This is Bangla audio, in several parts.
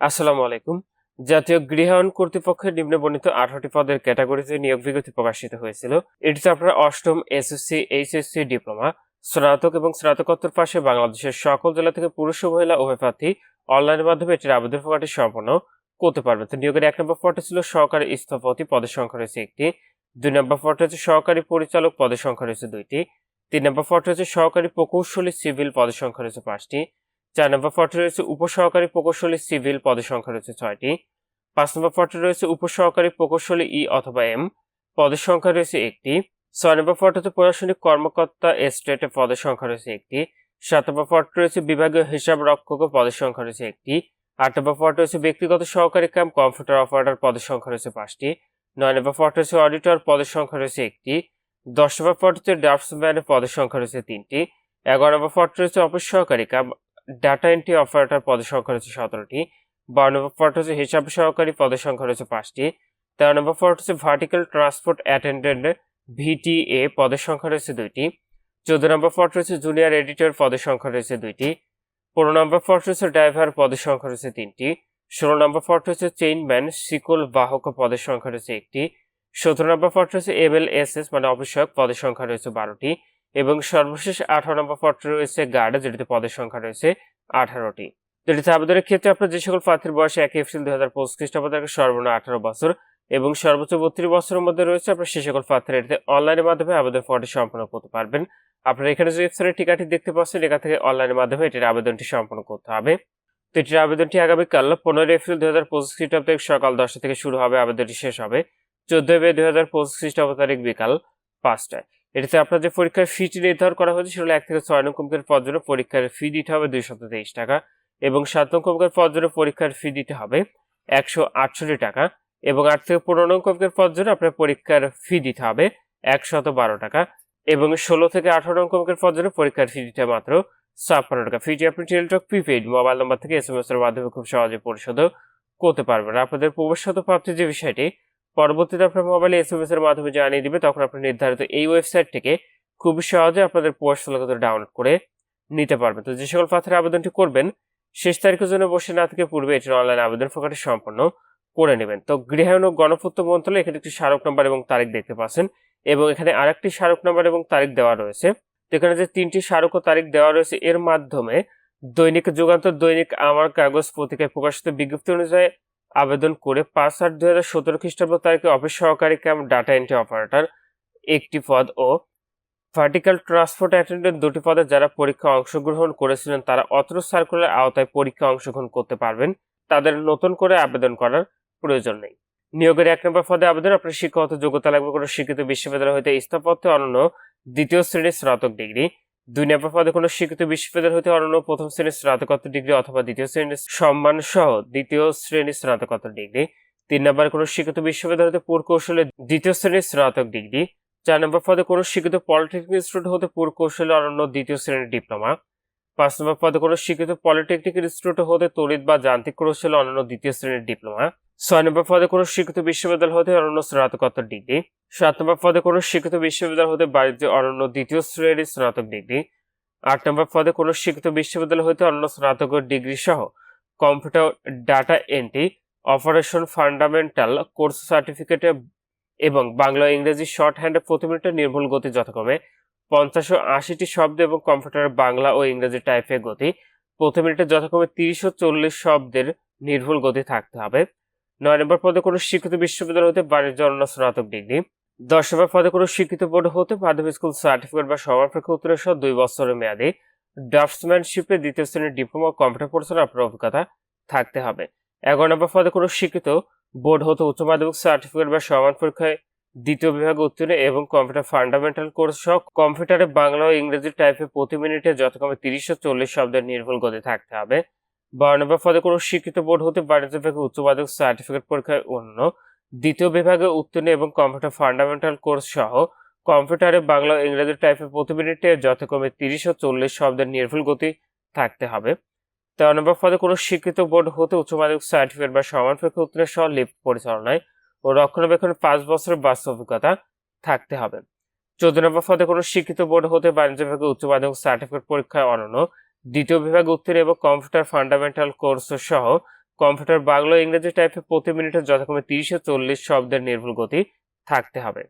আসসালামু আলাইকুম। জাতীয় গৃহায়ন কর্তৃপক্ষের নিম্ন বর্ণিত আঠারোটি পদের ক্যাটাগরিতে নিয়োগ বিজ্ঞপ্তি প্রকাশিত হয়েছিল। এটিতে আপনারা অষ্টম এসএসসি, এইচএসসি, ডিপ্লোমা, স্নাতক এবং স্নাতকোত্তর পাশে বাংলাদেশের সকল জেলা থেকে পুরুষ ও মহিলা উভয় প্রার্থী অনলাইনের মাধ্যমে এটির আবেদন প্রকারটি সম্পন্ন করতে পারবে। তো নিয়োগের এক নম্বর পদটি ছিল সহকারী স্থপতি, পদের সংখ্যা রয়েছে একটি। দুই নম্বর পদটি হচ্ছে সহকারী পরিচালক, পদের সংখ্যা রয়েছে দুইটি। তিন নম্বর পদটি হচ্ছে সহকারী প্রকৌশলী, সিভিল, পদের সংখ্যা রয়েছে পাঁচটি। চার নম্বর পদটি রয়েছে উপসহকারী প্রকৌশলী সিভিল পদের সংখ্যা রয়েছে ছয়টি। পাঁচ নম্বর পদটি রয়েছে উপসহকারী প্রকৌশলী ই অথবা এম পদের সংখ্যা রয়েছে একটি। ছয় নম্বর পদটিতে প্রশাসনিক কর্মকর্তা এস্টেটে পদের সংখ্যা রয়েছে একটি। সাত নম্বর পদটি রয়েছে বিভাগীয় হিসাব রক্ষক পদের সংখ্যা রয়েছে একটি। আট নম্বর পদটি রয়েছে ব্যক্তিগত সহকারী কাম, কম্পিউটার অপারেটর পদের সংখ্যা রয়েছে পাঁচটি। নয় নম্বর পদটি রয়েছে অডিটর পদের সংখ্যা রয়েছে একটি। দশ নম্বর পদটিতে ড্রাফটসম্যানের পদের সংখ্যা রয়েছে তিনটি। এগারো নম্বর পদটি রয়েছে অফিস সহকারী কাম ডাটা এন্ট্রি অপারেটর পদের সংখ্যা রয়েছে সতেরোটি, বারো নম্বর পদ হচ্ছে হিসাব সহকারী পদের সংখ্যা রয়েছে পাঁচটি, তেরো নম্বর পদ হচ্ছে ভার্টিক্যাল ট্রান্সপোর্ট অ্যাটেন্ডেন্ট ভিটিএ পদের সংখ্যা রয়েছে দুইটি, চোদ্দ নম্বর পদ রয়েছে জুনিয়র এডিটর পদের সংখ্যা রয়েছে দুইটি, পনেরো নম্বর পদ রয়েছে ড্রাইভার পদের সংখ্যা রয়েছে তিনটি, ষোলো নম্বর পদ রয়েছে চেইনম্যান শিকল বাহক পদের সংখ্যা রয়েছে একটি, সতেরো নম্বর পদ রয়েছে এমএল এস এস মানে অফিসক পদের সংখ্যা রয়েছে বারোটি এবং সর্বশেষ আঠারো নম্বর পদটি রয়েছে গার্ডে যেটিতে পদের সংখ্যা রয়েছে আঠারোটি। যেটিতে আবেদনের ক্ষেত্রে আপনার যে সকল প্রার্থীর বয়স এক এপ্রিল দুই হাজার পঁচিশ খ্রিস্টাব্দ, সর্বনিম্ন আঠারো বছর এবং সর্বোচ্চ বত্রিশ বছরের মধ্যে রয়েছে আপনার সে সকল প্রার্থীরা এটিতে অনলাইনের মাধ্যমে আবেদন ফর্মটি সম্পন্ন করতে পারবেন। আপনারা এখানে যে ওয়েবসাইটের টিকাটি দেখতে পাচ্ছেন, এখান থেকে অনলাইনের মাধ্যমে এটির আবেদনটি সম্পন্ন করতে হবে। তো এটির আবেদনটি আগামীকাল পনেরোই এপ্রিল দুই হাজার পঁচিশ খ্রিস্টাব্দ সকাল দশটা থেকে শুরু হবে, আবেদনটি শেষ হবে চোদ্দই মে দুই হাজার পঁচিশ খ্রিস্টাব্দ তারিখ বিকাল পাঁচটায়। এটিতে আপনার যে পরীক্ষার ফিটি নির্ধারণ করা হয়েছে সেগুলো এক থেকে ছয় নং কমকের পদ জন্য পরীক্ষার ফি দিতে হবে দুইশত তেইশ টাকা এবং সাত নং কমকের পদ জন্য পরীক্ষার ফি দিতে হবে একশো আটষট্টি টাকা এবং আট থেকে পনেরো নং কমকের পদ জন্য আপনার পরীক্ষার ফি দিতে হবে একশত বারো টাকা এবং ষোলো থেকে আঠারো নং কমকের পদ জন্য পরীক্ষার ফি দিতে মাত্র ছাপ্পান্ন টাকা। ফিটি আপনি টেলিটক প্রিপেইড মোবাইল নাম্বার থেকে এস এম এস এর মাধ্যমে খুব সহজে পরিশোধ করতে পারবেন। আপনাদের প্রবেশগত প্রাপ্তির যে বিষয়টি পরবর্তীতে আপনার মোবাইলে এস এম এস এর মাধ্যমে জানিয়ে দিবে, তখন আপনি নির্ধারিত এই ওয়েবসাইট থেকে খুব সহজে আপনাদের প্রবেশগুলো ডাউনলোড করে নিতে পারবেন। তো যে সকল পাথরের আবেদনটি করবেন, শেষ তারিখের জন্য বসে না থেকে পূর্বে এটির অনলাইন আবেদন প্রকারটি সম্পন্ন করে নেবেন। তো গৃহায়ণ ও গণপূর্ত মন্ত্রণালয় এখানে একটি স্মারক নাম্বার এবং তারিখ দেখতে পাচ্ছেন এবং এখানে আরেকটি স্মারক নাম্বার এবং তারিখ দেওয়া রয়েছে। তো এখানে যে তিনটি স্মারক ও তারিখ দেওয়া রয়েছে, এর মাধ্যমে দৈনিক যুগান্তর দৈনিক আমার কাগজ পত্রিকায় প্রকাশিত বিজ্ঞপ্তি অনুযায়ী আবেদন করে পাঁচ আট দুই হাজার সতেরো খ্রিস্টাব্দ তারিখে অফিস সহকারী ক্যাম্প ডাটা এন্ট্রি অপারেটর, একটি পদ ও ভার্টিক্যাল ট্রান্সপোর্ট অ্যাটেন্ডেন্ট দুটি পদে যারা পরীক্ষা অংশগ্রহণ করেছিলেন, তারা অত্র সার্কুলার আওতায় পরীক্ষা অংশগ্রহণ করতে পারবেন। তাদের নতুন করে আবেদন করার প্রয়োজন নেই। নিয়োগের এক নম্বর পদে আবেদন, আপনার শিক্ষাগত যোগ্যতা লাগবে কোনো শিক্ষিত বিশ্ববিদ্যালয় হইতে স্থাপত্যে অনন্য দ্বিতীয় শ্রেণির স্নাতক ডিগ্রি। দুই নম্বর পদে কোনো শিক্ষিত বিশ্ববিদ্যালয় হতে অনন্য প্রথম শ্রেণির স্নাতকোত্তর ডিগ্রি অথবা দ্বিতীয় শ্রেণির সম্মান সহ দ্বিতীয় শ্রেণির স্নাতকোত্তর ডিগ্রি। তিন নম্বর কোনো শিক্ষিত বিশ্ববিদ্যালয় হতে পুরকৌশলে দ্বিতীয় শ্রেণির স্নাতক ডিগ্রি। চার নম্বর পদে কোনো শিক্ষিত পলিটেকনিক ইনস্টিটিউট হতে পুরকৌশলে অনন্য দ্বিতীয় শ্রেণির ডিপ্লোমা। পাঁচ নম্বর পদে কোনো শিক্ষিত পলিটেকনিক ইনস্টিটিউট হতে তড়িৎ বা যান্ত্রিক কৌশলে অনন্য দ্বিতীয় শ্রেণির ডিপ্লোমা। ছয় নম্বর পদে কোনো শিক্ষিত বিশ্ববিদ্যালয় হতে অনন্য স্নাতকোত্তর ডিগ্রি। সাত নম্বর পদে কোনো শিক্ষিত বিশ্ববিদ্যালয় হতে বাণিজ্য অনন্য দ্বিতীয় শ্রেণির স্নাতক ডিগ্রি। আট নম্বর পদে কোনো শিক্ষিত বিশ্ববিদ্যালয় হতে অন্য স্নাতক ডিগ্রি সহ computer data entry, operation fundamental course সার্টিফিকেটে এবং বাংলা ইংরেজি শর্ট হ্যান্ডে প্রতি মিনিটে নির্ভুল গতি যথাক্রমে পঞ্চাশ ও আশিটি শব্দ এবং কম্পিউটারের বাংলা ও ইংরেজি টাইপের গতি। প্রতি মিনিটে যথাক্রমে তিরিশ ও চল্লিশ শব্দের নির্ভুল গতি থাকতে হবে। নয় নম্বর পদে কোনো শিক্ষিত বিশ্ববিদ্যালয় হতে বাণিজ্য অন্য স্নাতক ডিগ্রি। দশ নম্বর পদে কোনো শিক্ষিত বোর্ড হতে মাধ্যমিক স্কুল সার্টিফিকেট বা সমাপেক্ষা উত্তরের সহ দুই বছরের মেয়াদে ড্রাফটসম্যানশিপে দ্বিতীয় শ্রেণির ডিপ্লোমা কম্পিউটার কোর্সের আপনার অভিজ্ঞতা থাকতে হবে। এগারো নম্বর পদে কোনো শিক্ষিত বোর্ড হতে উচ্চ মাধ্যমিক সার্টিফিকেট বা সমান পরীক্ষায় দ্বিতীয় বিভাগে উত্তীর্ণ এবং কম্পিউটার ফান্ডামেন্টাল কোর্স সহ কম্পিউটারে বাংলা ও ইংরেজি টাইপে প্রতি মিনিটে যথাক্রমে তিরিশ ও চল্লিশ শব্দের নির্ভুল গতি থাকতে হবে। বারো নম্বর পদে কোনো শিক্ষিত বোর্ড হতে বাণিজ্য বিভাগে উচ্চ মাধ্যমিক সার্টিফিকেট পরীক্ষায় অন্য দ্বিতীয় বিভাগে উত্তীর্ণ এবং কম্পিউটার ফান্ডামেন্টাল কোর্স সহ কম্পিউটারে বাংলা ও ইংরেজি টাইপে প্রতি মিনিটে যথাক্রমে তিরিশ ও চল্লিশ শব্দের নির্ভুল গতি থাকতে হবে। তেরো নম্বর পদে কোনো শিক্ষিত বোর্ড হতে উচ্চ মাধ্যমিক সার্টিফিকেট বা সমান পরীক্ষা উত্তীর্ণ সহ লিফট পরিচালনায় ও রক্ষণাবেক্ষণে পাঁচ বছরের বাস্তব অভিজ্ঞতা থাকতে হবে। চোদ্দ নম্বর পদে কোনো শিক্ষিত বোর্ড হতে বাণিজ্য বিভাগে উচ্চ মাধ্যমিক সার্টিফিকেট পরীক্ষায় অনন্য দ্বিতীয় বিভাগ উত্তীর্ণ এবং কম্পিউটার ফান্ডামেন্টাল কোর্স সহ কম্পিউটার বাংলা ইংরেজি টাইপে প্রতি মিনিটে যথাক্রমে তিরিশ চল্লিশ শব্দের নির্ভুল গতি থাকতে হবে।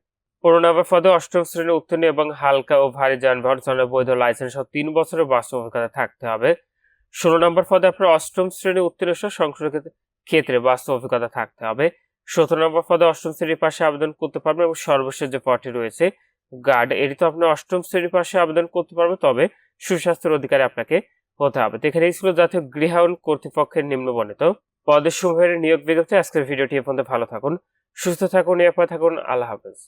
পনেরো নম্বর পদে অষ্টম শ্রেণি উত্তীর্ণ এবং হালকা ও ভারী যানবাহন চালানোর বৈধ লাইসেন্স সহ তিন বছরের বাস্তব অভিজ্ঞতা থাকতে হবে। ষোলো নম্বর পদে আপনার অষ্টম শ্রেণি উত্তীর্ণ সহ সংসদের ক্ষেত্রে বাস্তব অভিজ্ঞতা থাকতে হবে। সতেরো নম্বর পদে অষ্টম শ্রেণির পাশে আবেদন করতে পারবেন এবং সর্বশেষ যে পদটি রয়েছে গার্ড এটি তো আপনি অষ্টম শ্রেণির পাশে আবেদন করতে পারবেন, তবে সুস্বাস্থ্যের অধিকারে আপনাকে হতে হবে। তো এখানে ছিল জাতীয় গৃহায়ন কর্তৃপক্ষের নিম্ন নিম্নবর্ণিত পদের সমূহের নিয়োগ বিজ্ঞপ্তি। আজকের ভিডিওটি এ পর্যন্ত। ভালো থাকুন, সুস্থ থাকুন, নিরাপদ থাকুন। আল্লাহ হাফেজ।